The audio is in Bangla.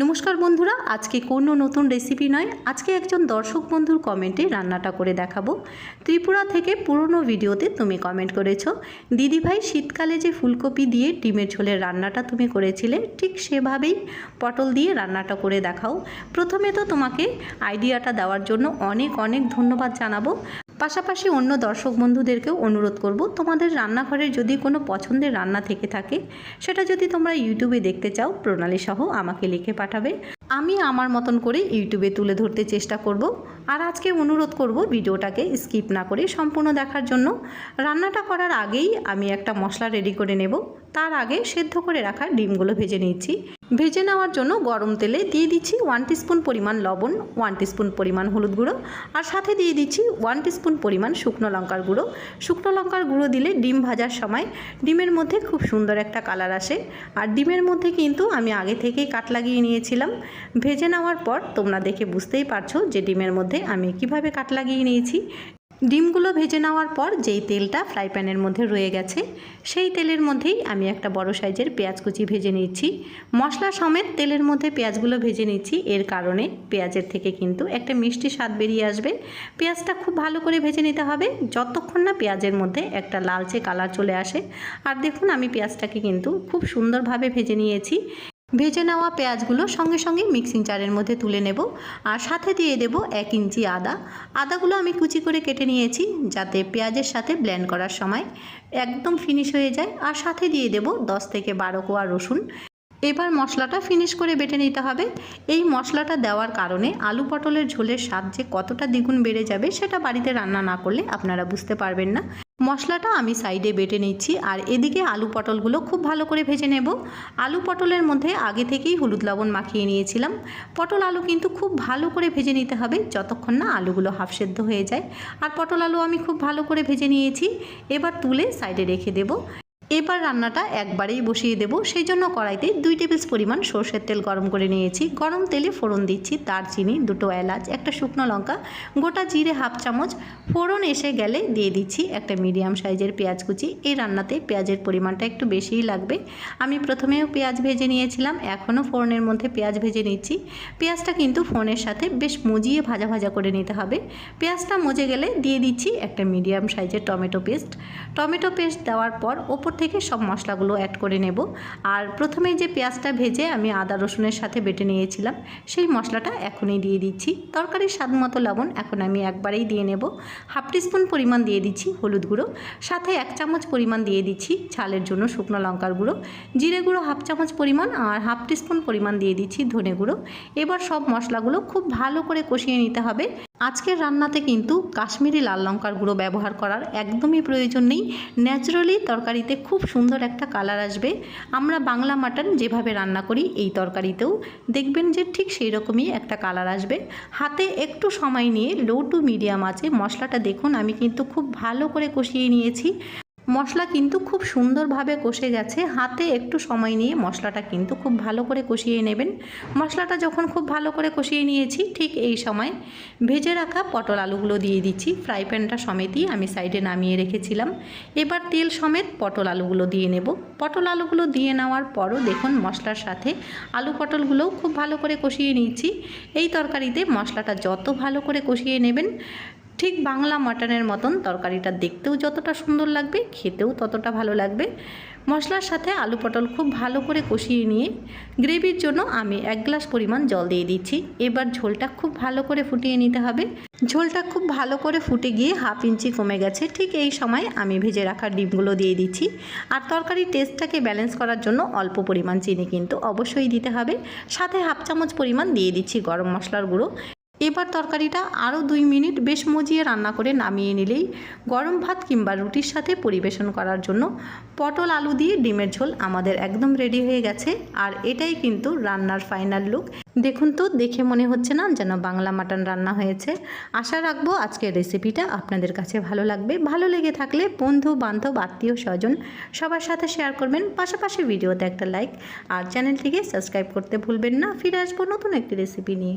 নমস্কার বন্ধুরা, আজকে কোনো নতুন রেসিপি নয়, আজকে একজন দর্শক বন্ধুর কমেন্টে রান্নাটা করে দেখাবো। ত্রিপুরা থেকে পুরনো ভিডিওতে তুমি কমেন্ট করেছ দিদিভাই শীতকালে যে ফুলকপি দিয়ে ডিমের ঝোলের রান্নাটা তুমি করেছিলে, ঠিক সেভাবেই পটল দিয়ে রান্নাটা করে দেখাও। প্রথমে তো তোমাকে আইডিয়াটা দেওয়ার জন্য অনেক অনেক ধন্যবাদ জানাব। পাশাপাশি অন্য দর্শক বন্ধুদেরকেও অনুরোধ করব, তোমাদের রান্নাঘরের যদি কোনো পছন্দের রান্না থেকে থাকে, সেটা যদি তোমরা ইউটিউবে দেখতে চাও, প্রণালী সহ আমাকে লিখে পাঠাবে। আমি আমার মতন করে ইউটিউবে তুলে ধরতে চেষ্টা করব। আর আজকে অনুরোধ করব ভিডিওটাকে স্কিপ না করে সম্পূর্ণ দেখার জন্য। রান্নাটা করার আগেই আমি একটা মশলা রেডি করে নেব। তার আগে সেদ্ধ করে রাখা ডিমগুলো ভেজে নিচ্ছি। ভেজে নেওয়ার জন্য গরম তেলে দিয়ে দিচ্ছি ওয়ান টিস্পুন পরিমাণ লবণ ওয়ান টিস্পুন পরিমাণ হলুদ গুঁড়ো আর সাথে দিয়ে দিচ্ছি ওয়ান টিস্পুন পরিমাণ শুকনো লঙ্কার গুঁড়ো। শুকনো লঙ্কার গুঁড়ো দিলে ডিম ভাজার সময় ডিমের মধ্যে খুব সুন্দর একটা কালার আসে। আর ডিমের মধ্যে কিন্তু আমি আগে থেকেই কাট লাগিয়ে নিয়েছিলাম। ভেজে নেওয়ার পর তোমরা দেখে বুঝতেই পারছ যে ডিমের মধ্যে আমি কীভাবে কাট লাগিয়ে নিয়েছি। ডিমগুলো ভেজে নেওয়ার পর যেই তেলটা ফ্রাই প্যানের মধ্যে রয়ে গেছে, সেই তেলের মধ্যেই আমি একটা বড় সাইজের পেঁয়াজ কুচি ভেজে নিচ্ছি। মশলা সমেত তেলের মধ্যে পেঁয়াজগুলো ভেজে নিচ্ছি, এর কারণে পেঁয়াজের থেকে কিন্তু একটা মিষ্টি স্বাদ বেরিয়ে আসবে। পেঁয়াজটা খুব ভালো করে ভেজে নিতে হবে, যতক্ষণ না পেঁয়াজের মধ্যে একটা লালচে কালার চলে আসে। আর দেখুন, আমি পেঁয়াজটাকে কিন্তু খুব সুন্দরভাবে ভেজে নিয়েছি। ভেজে নেওয়া পেঁয়াজগুলো সঙ্গে সঙ্গে মিক্সিং চারের মধ্যে তুলে নেব আর সাথে দিয়ে দেব এক ইঞ্চি আদা। আদাগুলো আমি কুচি করে কেটে নিয়েছি যাতে পেঁয়াজের সাথে ব্ল্যান্ড করার সময় একদম ফিনিশ হয়ে যায়। আর সাথে দিয়ে দেব দশ থেকে বারো কোয়া রসুন। এবার মশলাটা ফিনিশ করে বেটে নিতে হবে। এই মশলাটা দেওয়ার কারণে আলু পটলের ঝোলের স্বাদ যে কতটা দ্বিগুণ বেড়ে যাবে সেটা বাড়িতে রান্না না করলে আপনারা বুঝতে পারবেন না। মশলাটা আমি সাইডে বেটে নিচ্ছি আর এদিকে আলু পটলগুলো খুব ভালো করে ভেজে নেব। আলু পটলের মধ্যে আগে থেকেই হলুদ লবণ মাখিয়ে নিয়েছিলাম। পটল আলু কিন্তু খুব ভালো করে ভেজে নিতে হবে যতক্ষণ না আলুগুলো হাফ সেদ্ধ হয়ে যায়। আর পটল আলু আমি খুব ভালো করে ভেজে নিয়েছি। এবার তুলে সাইডে রেখে দেব। এবার রান্নাটা একবারেই বসিয়ে দেব। সেই জন্য কড়াইতে দুই টেবিল পরিমাণ সর্ষের তেল গরম করে নিয়েছি। গরম তেলে ফোড়ন দিচ্ছি, দারচিনি, দুটো এলাচ, একটা শুকনো লঙ্কা, গোটা জিরে হাফ চামচ। ফোড়ন এসে গেলে দিয়ে দিচ্ছি একটা মিডিয়াম সাইজের পেঁয়াজ কুচি। এই রান্নাতে পেঁয়াজের পরিমাণটা একটু বেশিই লাগবে। আমি প্রথমেও পেঁয়াজ ভেজে নিয়েছিলাম, এখনও ফোড়নের মধ্যে পেঁয়াজ ভেজে নিচ্ছি। পেঁয়াজটা কিন্তু ফোনের সাথে বেশ মজিয়ে ভাজা ভাজা করে নিতে হবে। পেঁয়াজটা মজে গেলে দিয়ে দিচ্ছি একটা মিডিয়াম সাইজের টমেটো পেস্ট। টমেটো পেস্ট দেওয়ার পর ওপর থেকে সব মশলাগুলো অ্যাড করে নেব। আর প্রথমে যে পেঁয়াজটা ভেজে আমি আদা রসুনের সাথে বেটে নিয়েছিলাম, সেই মশলাটা এখনই দিয়ে দিচ্ছি। তরকারির স্বাদ মতো লবণ এখন আমি একবারেই দিয়ে নেব। হাফ টিস্পুন পরিমাণ দিয়ে দিচ্ছি হলুদ গুঁড়ো, সাথে এক চামচ পরিমাণ দিয়ে দিচ্ছি ঝালের জন্য শুকনো লঙ্কার গুঁড়ো, জিরে গুঁড়ো হাফ চামচ পরিমাণ আর হাফ টিস্পুন পরিমাণ দিয়ে দিচ্ছি ধনে গুঁড়ো। এবার সব মশলাগুলো খুব ভালো করে কষিয়ে নিতে হবে। আজকের রান্নাতে কিন্তু কাশ্মীরি লাল লঙ্কার গুঁড়ো ব্যবহার করার একদমই প্রয়োজন নেই। ন্যাচারালি তরকারিতে খুব সুন্দর একটা কালার আসবে। আমরা বাংলা মাটন যেভাবে রান্না করি এই তরকারিতেও দেখবেন যে ঠিক সেই রকমই একটা কালার আসবে। হাতে একটু সময় নিয়ে লো টু মিডিয়াম আছে। মশলাটা দেখুন, আমি কিন্তু খুব ভালো করে কষিয়ে নিয়েছি। মশলা কিন্তু খুব সুন্দরভাবে কষে গেছে। হাতে একটু সময় নিয়ে মশলাটা কিন্তু খুব ভালো করে কষিয়ে নেবেন। মশলাটা যখন খুব ভালো করে কষিয়ে নিয়েছি, ঠিক এই সময় ভেজে রাখা পটল আলুগুলো দিয়ে দিচ্ছি। ফ্রাই প্যানটা সমেতই আমি সাইডে নামিয়ে রেখেছিলাম। এবার তেল সমেত পটল আলুগুলো দিয়ে নেব। পটল আলুগুলো দিয়ে নেওয়ার পরও দেখুন মশলার সাথে আলু পটলগুলোও খুব ভালো করে কষিয়ে নিয়েছি। এই তরকারিতে মশলাটা যত ভালো করে কষিয়ে নেবেন ঠিক বাংলা মাটনের মতন তরকারিটা দেখতেও যতটা সুন্দর লাগবে, খেতেও ততটা ভালো লাগবে। মশলার সাথে আলু পটল খুব ভালো করে কষিয়ে নিয়ে গ্রেভির জন্য আমি এক গ্লাস পরিমাণ জল দিয়ে দিচ্ছি। এবার ঝোলটা খুব ভালো করে ফুটিয়ে নিতে হবে। ঝোলটা খুব ভালো করে ফুটে গিয়ে হাফ ইঞ্চি কমে গেছে। ঠিক এই সময় আমি ভেজে রাখা ডিমগুলো দিয়ে দিচ্ছি। আর তরকারির টেস্টটাকে ব্যালেন্স করার জন্য অল্প পরিমাণ চিনি কিন্তু অবশ্যই দিতে হবে। সাথে হাফ চামচ পরিমাণ দিয়ে দিচ্ছি গরম মশলার গুঁড়ো। এবার তরকারিটা আরও দুই মিনিট বেশ মজিয়ে রান্না করে নামিয়ে নিলেই গরম ভাত কিংবা রুটির সাথে পরিবেশন করার জন্য পটল, আলু দিয়ে ডিমের ঝোল আমাদের একদম রেডি হয়ে গেছে। আর এটাই কিন্তু রান্নার ফাইনাল লুক দেখুন তো, দেখে মনে হচ্ছে না যেন বাংলা মাটন রান্না হয়েছে। আশা রাখব আজকের রেসিপিটা আপনাদের কাছে ভালো লাগবে। ভালো লেগে থাকলে বন্ধু, বান্ধব, আত্মীয়, স্বজন সবার সাথে শেয়ার করবেন। পাশাপাশি ভিডিওতে একটা লাইক আর চ্যানেলটিকে সাবস্ক্রাইব করতে ভুলবেন না। ফিরে আসব নতুন একটি রেসিপি নিয়ে।